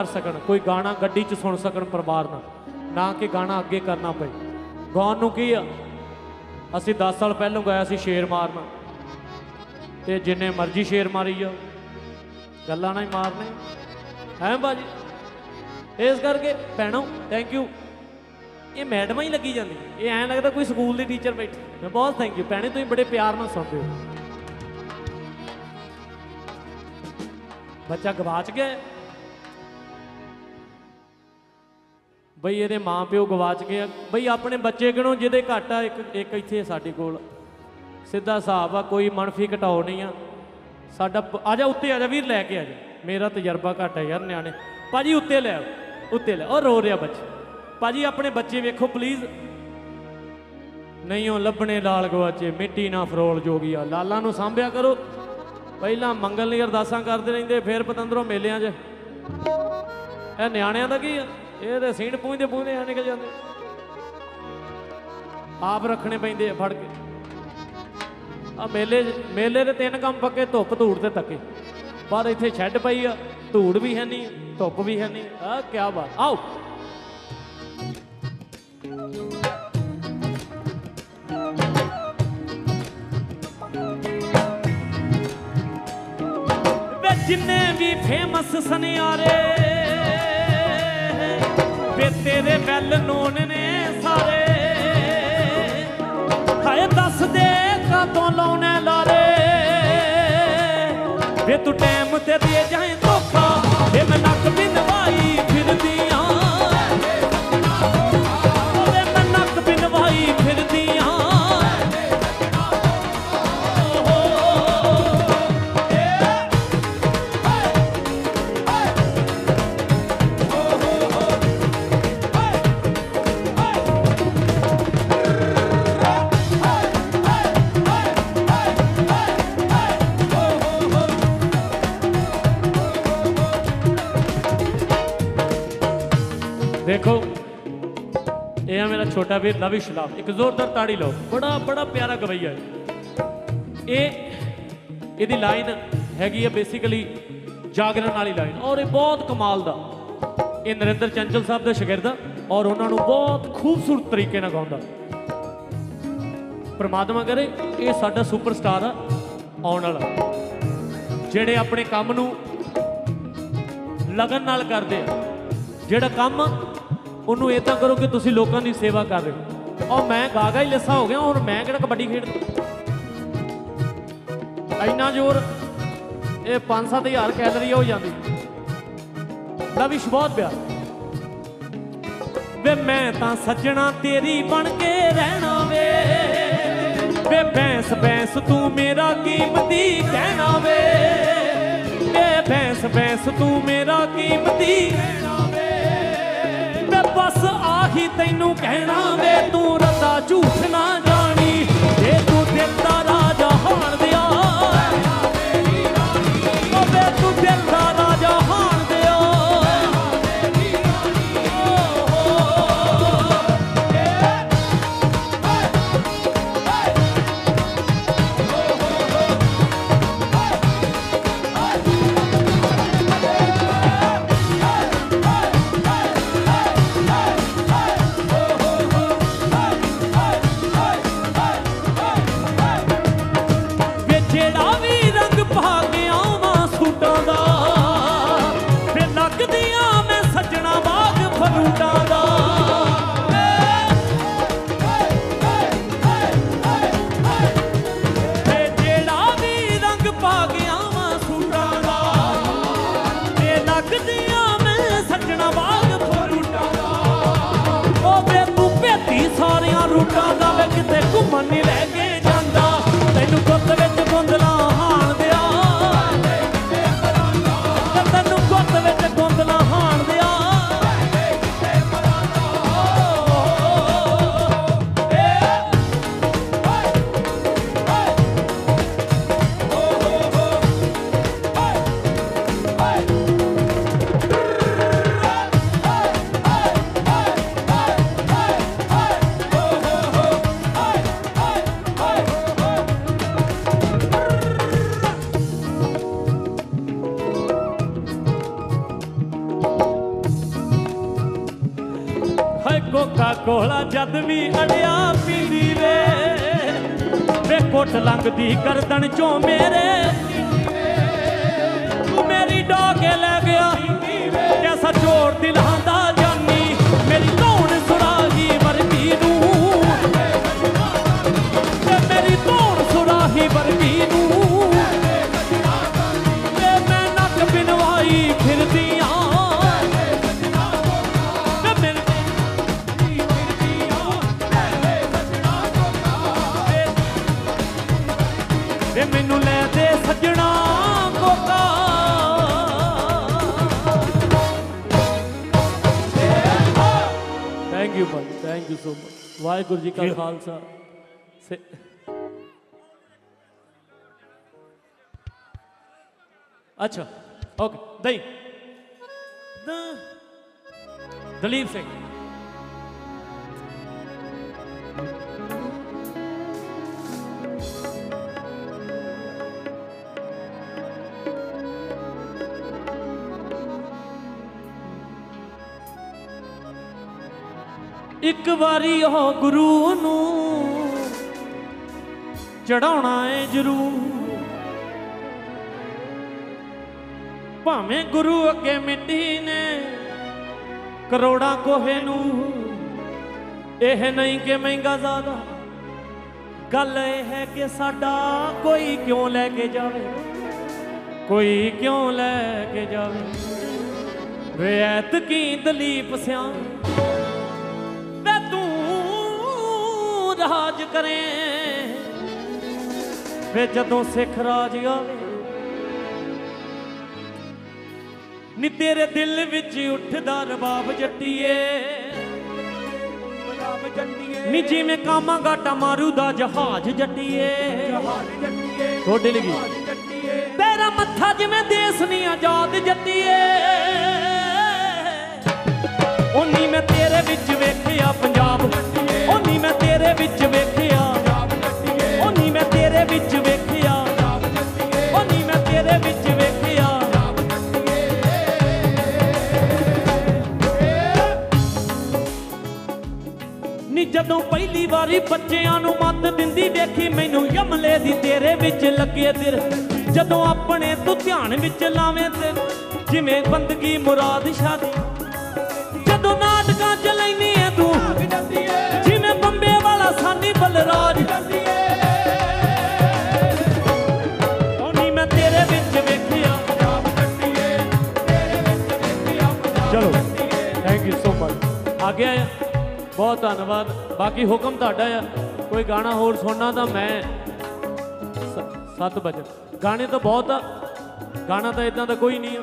ਕਰ ਸਕਣ, ਕੋਈ ਗਾਣਾ ਗੱਡੀ 'ਚ ਸੁਣ ਸਕਣ ਪਰਿਵਾਰ ਨਾਲ, ਨਾ ਕਿ ਗਾਣਾ ਅੱਗੇ ਕਰਨਾ ਪਏ। ਗਾਉਣ ਨੂੰ ਕੀ ਆ? ਅਸੀਂ 10 ਸਾਲ ਪਹਿਲਾਂ ਗਾਇਆ ਸੀ ਸ਼ੇਰ ਮਾਰਨਾ। ਤੇ ਜਿੰਨੇ ਮਰਜ਼ੀ ਸ਼ੇਰ ਮਾਰੀ ਆ ਗੱਲਾਂ ਨਾਲ ਹੀ ਮਾਰਨੇ। ਹੈ ਬਾਜੀ? ਇਸ ਕਰਕੇ, ਭੈਣੋ ਥੈਂਕ ਯੂ ਇਹ ਮੈਡਮਾਂ ਹੀ ਲੱਗੀ ਜਾਂਦੀ। ਇਹ ਐਂ ਲੱਗਦਾ ਕੋਈ ਸਕੂਲ ਦੀ ਟੀਚਰ ਬੈਠੀ। ਮੈਂ ਬਹੁਤ ਥੈਂਕ ਯੂ ਭੈਣੇ, ਤੁਸੀਂ ਬੜੇ ਪਿਆਰ ਨਾਲ ਸੁਣਦੇ ਹੋ। ਬੱਚਾ ਗਵਾਚ ਗਿਆ। ਬਈ ਇਹਦੇ ਮਾਂ ਪਿਓ ਗਵਾਚ ਗਏ ਆ। ਬਈ ਆਪਣੇ ਬੱਚੇ ਕਿਣੋ ਜਿਹਦੇ ਘੱਟ ਆ, ਇੱਕ ਇੱਕ ਇੱਥੇ ਸਾਡੇ ਕੋਲ। ਸਿੱਧਾ ਹਿਸਾਬ ਆ, ਕੋਈ ਮਨਫੀ ਘਟਾਓ ਨਹੀਂ ਆ। ਸਾਡਾ ਆ ਜਾ ਉੱਤੇ, ਆ ਜਾ ਵੀਰ, ਲੈ ਕੇ ਆ ਜਾ। ਮੇਰਾ ਤਜਰਬਾ ਘੱਟ ਹੈ ਯਾਰ ਨਿਆਣੇ। ਭਾਜੀ ਉੱਤੇ ਲੈ ਉੱਤੇ ਲੈ। ਉਹ ਰੋ ਰਿਹਾ ਬੱਚਾ। ਭਾਜੀ ਆਪਣੇ ਬੱਚੇ ਵੇਖੋ ਪਲੀਜ਼ ਨਹੀਂ, ਉਹ ਲੱਭਣੇ ਲਾਲ ਗਵਾਚੇ, ਮਿੱਟੀ ਨਾ ਫਰੋਲ ਜੋਗੀਆ ਲਾਲਾਂ ਨੂੰ ਸਾਂਭਿਆ ਕਰੋ। ਪਹਿਲਾਂ ਮੰਗਲ ਲਈ ਅਰਦਾਸਾਂ ਕਰਦੇ ਰਹਿੰਦੇ, ਫਿਰ ਪਤੰਦਰੋਂ ਮੇਲਿਆਂ 'ਚ। ਇਹ ਨਿਆਣਿਆਂ ਦਾ ਕੀ ਆ? ਇਹ ਤੇ ਸੀਣ ਪੂੰਝਦੇ ਪੂੰਝਦੇ ਆ ਨਿਕਲ ਜਾਂਦੇ। ਆਪ ਰੱਖਣੇ ਪੈਂਦੇ ਆ ਫੜ ਕੇ। ਆ ਮੇਲੇ ਮੇਲੇ ਦੇ ਤਿੰਨ ਕੰਮ ਪੱਕੇ, ਧੁੱਪ ਧੂੜ ਤੇ ਤੱਕੇ। ਪਰ ਇੱਥੇ ਛੱਡ ਪਈ ਆ, ਧੂੜ ਵੀ ਹੈ ਨਹੀਂ, ਧੁੱਪ ਵੀ ਹੈ ਨਹੀਂ। ਆ ਕੀ ਬਾਤ, ਆਓ। ਜਿੰਨੇ ਵੀ ਫੇਮਸ ਸੁਨਿਆਰੇ ਵੇ ਤੇਰੇ ਬੈਲ ਨੂਨ ਇਹ ਆ ਮੇਰਾ ਛੋਟਾ ਵੀਰ ਲਵਿਸ਼ ਲਾਭ ਇੱਕ ਜ਼ੋਰਦਾਰ ਤਾੜੀ ਲਓ। ਬੜਾ ਬੜਾ ਪਿਆਰਾ ਗਵਈਆ ਹੈ ਇਹ, ਇਹਦੀ ਲਾਈਨ ਹੈਗੀ ਹੈ ਬੇਸਿਕਲੀ ਜਾਗਰਣ ਵਾਲੀ ਲਾਈਨ। ਔਰ ਇਹ ਬਹੁਤ ਕਮਾਲ ਦਾ। ਇਹ ਨਰਿੰਦਰ ਚੰਚਲ ਸਾਹਿਬ ਦਾ ਸ਼ਾਗਿਰਦ ਆ ਔਰ ਉਹਨਾਂ ਨੂੰ ਬਹੁਤ ਖੂਬਸੂਰਤ ਤਰੀਕੇ ਨਾਲ ਗਾਉਂਦਾ। ਪਰਮਾਤਮਾ ਕਰੇ, ਇਹ ਸਾਡਾ ਸੁਪਰਸਟਾਰ ਆ, ਆਉਣ ਵਾਲਾ। ਜਿਹੜੇ ਆਪਣੇ ਕੰਮ ਨੂੰ ਲਗਨ ਨਾਲ ਕਰਦੇ ਆ, ਜਿਹੜਾ ਕੰਮ ਉਹਨੂੰ ਇਹ ਤਾਂ ਕਰੋ ਕਿ ਤੁਸੀਂ ਲੋਕਾਂ ਦੀ ਸੇਵਾ ਕਰ ਰਹੇ ਹੋ। ਔਰ ਮੈਂ ਗਾਗਾ ਹੀ ਲਿੱਸਾ ਹੋ ਗਿਆ, ਹੁਣ ਮੈਂ ਕਿਹੜਾ ਕਬੱਡੀ ਖੇਡਦਾ ਇੰਨਾ ਜ਼ੋਰ, ਇਹ 5-7000 ਕੈਲਰੀ ਹੋ ਜਾਂਦੀ। ਲਵਿਸ਼ ਬਹੁਤ ਪਿਆਰ। ਵੇ ਮੈਂ ਤਾਂ ਸੱਜਣਾ ਤੇਰੀ ਬਣ ਕੇ ਰਹਿਣਾ ਵੇ। ਵੇ ਬੈਂਸ ਬੈਂਸ ਤੂੰ ਮੇਰਾ ਕੀਮਤੀ ਕਹਿਣਾ ਵੇ। ਵੇ ਬੈਂਸ ਬੈਂਸ ਤੂੰ ਮੇਰਾ ਕੀਮਤੀ ਕਹਿਣਾ ਬਸ ਆਹੀ ਤੈਨੂੰ ਕਹਿਣਾ ਵੇ ਤੂੰ ਰੱਦਾ ਝੂਠ ਨਾ ਜਾ। ਜਿਹੜਾ ਵੀ ਰੰਗ ਪਾ ਕੇ ਆਵਾਂ ਸੂਟਾਂ ਦਾ ਵੇ ਲੱਗਦੀਆਂ ਮੈਂ ਸੱਜਣਾ ਬਾਗ ਫਰੂਟਾਂ ਦਾ। ਜਿਹੜਾ ਵੀ ਰੰਗ ਪਾ ਸੂਟਾਂ ਦਾ ਵੇ ਲੱਗਦੀਆਂ ਮੈਂ ਸੱਜਣਾ ਬਾਗ ਫਰੂਟਾਂ ਦਾ। ਉਹ ਵੇ ਤੂੰ ਭੇਤੀ ਸਾਰਿਆਂ ਰੂਟਾਂ ਦਾ ਮੈਂ ਕਿਤੇ ਘੁੰਮਣ ਨਹੀਂ ਲੈ ਕੇ ਕੋਕਾ ਕੋਲਾ ਜਦ ਵੀ ਅੜਿਆ ਪੀਂਦੀ ਵੇ। ਵੇ ਕੋਟ ਲੰਘਦੀ ਗਰਦਨ ਚੋਂ ਮੇਰੇ। Thank you so much Waheguru ji ਕਾ ਖਾਲਸਾ ਅੱਛਾ ਓਕੇ ਦਈ ਦਲੀਪ ਸਿੰਘ ਇੱਕ ਵਾਰੀ ਉਹ ਗੁਰੂ ਨੂੰ ਚੜਾਉਣਾ ਏ ਜਰੂਰ। ਭਾਵੇਂ ਗੁਰੂ ਅੱਗੇ ਮਿੱਟੀ ਨੇ ਕਰੋੜਾਂ ਕੋਹੇ ਨੂੰ, ਇਹ ਨਹੀਂ ਕਿ ਮਹਿੰਗਾ ਜ਼ਿਆਦਾ। ਗੱਲ ਇਹ ਹੈ ਕਿ ਸਾਡਾ ਕੋਈ ਕਿਉਂ ਲੈ ਕੇ ਜਾਵੇ? ਕੋਈ ਕਿਉਂ ਲੈ ਕੇ ਜਾਵੇ? ਵੇ ਕੀ ਦਲੀਪ ਸਿਆਂ ਰਾਜ ਕਰੇ। ਵੇ ਜਦੋਂ ਸਿੱਖ ਰਾਜ ਆਵੇ ਨੀ ਤੇਰੇ ਦਿਲ ਵਿੱਚ ਉੱਠਦਾ ਰਬਾਬ ਜੱਟੀਏ। ਪੰਜਾਬ ਜੱਟੀਏ। ਨੀ ਜਿਵੇਂ ਕਾਮਾ ਗਾਟਾ ਮਾਰੂ ਦਾ ਜਹਾਜ਼ ਜੱਟੀਏ। ਜਹਾਜ਼ ਜੱਟੀਏ। ਤੁਹਾਡੇ ਲਈ ਤੇਰਾ ਮੱਥਾ ਜਿਵੇਂ ਦੇਸ ਨਹੀਂ ਆਜ਼ਾਦ ਜੱਟੀਏ। ਜਦੋਂ ਪਹਿਲੀ ਵਾਰੀ ਬੱਚਿਆਂ ਨੂੰ ਮੱਤ ਦਿੰਦੀ ਵੇਖੀ, ਮੈਨੂੰ ਯਮਲੇ ਦੀ ਤੇਰੇ ਵਿੱਚ ਲੱਗੇ ਦਿਲ। ਜਦੋਂ ਆਪਣੇ ਤੂੰ ਧਿਆਨ ਵਿੱਚ ਲਾਵੇਂ ਤੇ, ਜਿਵੇਂ ਬੰਦਗੀ ਮੁਰਾਦ ਸ਼ਾਦੀ ਬਹੁਤ ਧੰਨਵਾਦ। ਬਾਕੀ ਹੁਕਮ ਤੁਹਾਡਾ ਆ। ਕੋਈ ਗਾਣਾ ਹੋਰ ਸੁਣਨਾ ਤਾਂ ਮੈਂ 7 ਵਜੇ। ਗਾਣੇ ਤਾਂ ਬਹੁਤ ਆ। ਗਾਣਾ ਤਾਂ ਇਦਾਂ ਦਾ ਕੋਈ ਨਹੀਂ ਆ।